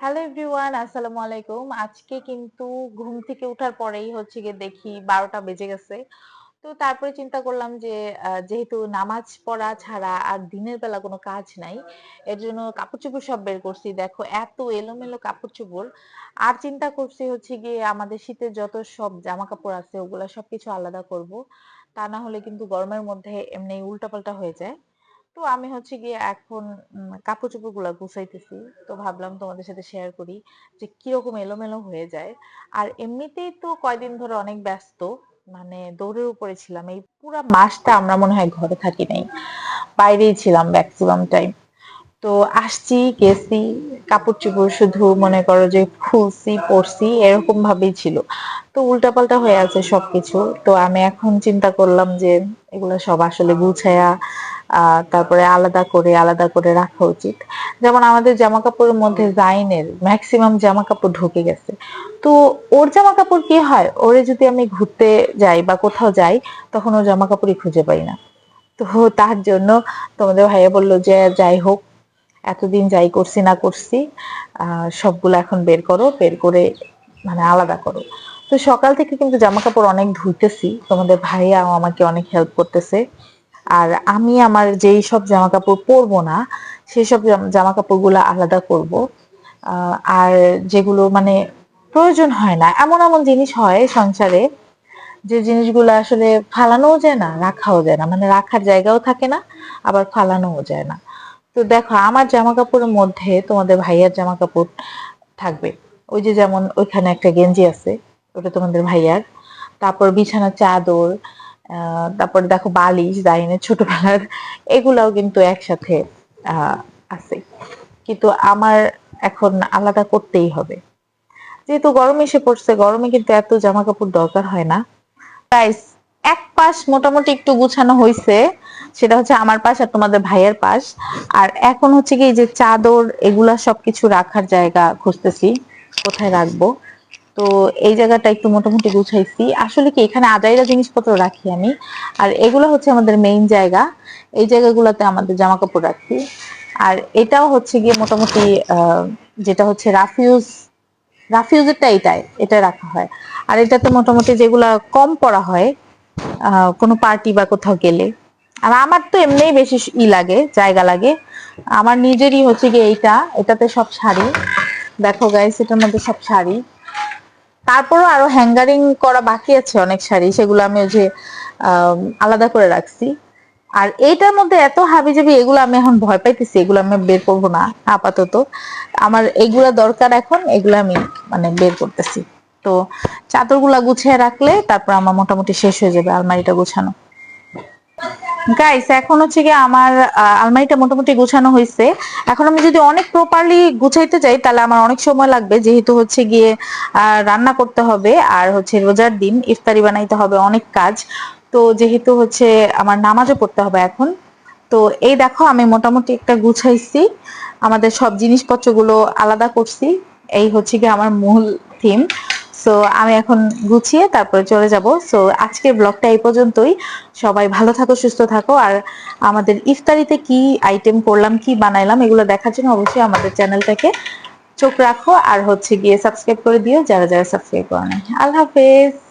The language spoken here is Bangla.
হ্যালো এভরিওয়ান আসসালামু আলাইকুম আজকে কিন্তু ঘুম থেকে ওঠার পরেই হচ্ছে গিয়ে দেখি বারোটা বেজে গেছে। তো তারপরে চিন্তা করলাম যে যেহেতু নামাজ পড়া ছাড়া আর দিনের বেলা কোনো কাজ নাই, এর জন্য কাপড় চোপড় সব বের করছি। দেখো, এত এলোমেলো কাপড় চোপড় আর চিন্তা করছি হচ্ছে গিয়ে আমাদের শীতের যত সব জামা কাপড় আছে, ওগুলা সবকিছু আলাদা করব। তা না হলে কিন্তু গরমের মধ্যে এমনি উল্টাপাল্টা হয়ে যায়। তো আমি হচ্ছে গিয়ে এখন কাপড় চোপড়গুলা গুছাইতেছি। তো ভাবলাম তোমাদের সাথে শেয়ার করি যে কীরকম এলোমেলো হয়ে যায়। আর এমনিতেই তো কয়দিন ধরে অনেক ব্যস্ত মানে দৌড়ের উপরে ছিলাম। এই পুরা মাসটা আমরা মনে হয় ঘরে থাকি নাই। বাইরেই ছিলাম ম্যাক্সিমাম টাইম তো আসছি, গেছি কাপড় চোপড় শুধু মনে করো যে খুলছি, পরছি, এরকম ভাবেই ছিল। তো উল্টাপাল্টা হয়ে আছে সবকিছু। তো আমি এখন চিন্তা করলাম যে এগুলো সব আসলে গুছায়া তারপরে আলাদা করে আলাদা করে রাখা উচিত। যেমন আমাদের জামা কাপড়ের মধ্যে জাইনের ম্যাক্সিমাম জামা কাপড় ঢুকে গেছে। তো ওর জামা কাপড় কি হয়? ওরে যদি আমি ঘুরতে যাই বা কোথাও যাই, তখন ওর জামা কাপড়ই খুঁজে পাই না। তো তার জন্য তোমাদের ভাইয়া বলল যে, যাই হোক, এতদিন যাই করছি না করছি সবগুলো এখন বের করো, বের করে মানে আলাদা করো। তো সকাল থেকে কিন্তু জামা কাপড় অনেক ধুইতেছি। তোমাদের ভাইয়াও আমাকে অনেক হেল্প করতেছে। আর আমি আমার যেই সব জামা কাপড় পরবো না, সেই সব জামা কাপড়গুলো আলাদা করব। আর যেগুলো মানে প্রয়োজন হয় না, এমন এমন জিনিস হয় সংসারে যে জিনিসগুলো আসলে ফালানোও যায় না, রাখাও যায় না। মানে রাখার জায়গাও থাকে না, আবার ফালানোও যায় না। তো দেখো, আমার জামা কাপড়ের মধ্যে তোমাদের ভাইয়ার জামা কাপড় থাকবে। ওই যে যেমন ওইখানে একটা গেঞ্জি আছে, ওটা তোমাদের ভাইয়ার। তারপর বিছানার চাদর তারপরে দেখো বালিশ দাইনের ছোটবেলার, এগুলাও কিন্তু একসাথে আছে। কিন্তু আমার এখন আলাদা করতেই হবে। যেহেতু গরম এসে পড়ছে, গরমে কিন্তু এত জামা কাপড় দরকার হয় না। গাইস এক পাশ মোটামুটি একটু গুছানো হয়েছে সেটা হচ্ছে আমার পাশ আর তোমাদের ভাইয়ের পাশ। আর এখন হচ্ছে কি যে চাদর, এগুলা সবকিছু রাখার জায়গা খুঁজতেছি, কোথায় রাখব? তো এই জায়গাটা একটু মোটামুটি গুছাইছি। আসলে কি, এখানে আজাইরা জিনিসপত্র রাখি আমি। আর এগুলো হচ্ছে আমাদের মেইন জায়গা। এই জায়গাগুলোতে আমাদের জামা কাপড় রাখি। আর এটাও হচ্ছে গিয়ে মোটামুটি যেটা হচ্ছে রাফিউজ, রাফিউজেরটা এটাই এটা রাখা হয়। আর এটাতে মোটামুটি যেগুলা কম পড়া হয় কোনো পার্টি বা কোথাও গেলে। আর আমার তো এমনিই বেশি ই লাগে, জায়গা লাগে। আমার নিজেরই হচ্ছে গিয়ে এইটা, এটাতে সব শাড়ি। দেখো গাইস এটার মধ্যে সব শাড়ি। তারপরও আরও হ্যাঙ্গারিং করা বাকি আছে অনেক শাড়ি, সেগুলো আমি ওই যে আলাদা করে রাখছি। আর এইটার মধ্যে এত হাবি যাবি এগুলো আমি এখন ভয় পাইতেছি, এগুলো আমি বের করব না, আপাতত। আমার এগুলা দরকার এখন, এগুলো আমি মানে বের করতেছি। তো চাদরগুলা গুছিয়ে রাখলে তারপর আমার মোটামুটি শেষ হয়ে যাবে, আলমারিটা গোছানো। গাইস এখন হচ্ছে কি আমার আলমারিটা মোটামুটি গোছানো হয়েছে এখন আমি যদি অনেক প্রপারলি গুছাইতে যাই, তাহলে আমার অনেক সময় লাগবে। যেহেতু হচ্ছে গিয়ে রান্না করতে হবে আর হচ্ছে রোজার দিন ইফতারি বানাইতে হবে অনেক কাজ। তো যেহেতু হচ্ছে আমার নামাজও পড়তে হবে এখন। তো এই দেখো, আমি মোটামুটি একটা গুছাইছি। আমাদের সব জিনিসপত্রগুলো আলাদা করছি। এই হচ্ছে কি আমার মূল থিম সো আমি এখন গুছিয়ে তারপরে চলে যাব। সো আজকের ব্লগটা এই পর্যন্তই। সবাই ভালো থাকো, সুস্থ থাকো। আর আমাদের ইফতারিতে কি আইটেম করলাম, কি বানাইলাম, এগুলো দেখার জন্য অবশ্যই আমাদের চ্যানেলটাকে চোখ রাখো। আর হচ্ছে গিয়ে সাবস্ক্রাইব করে দিও যারা যারা সাবস্ক্রাইব করে আল্লাহ হাফেজ।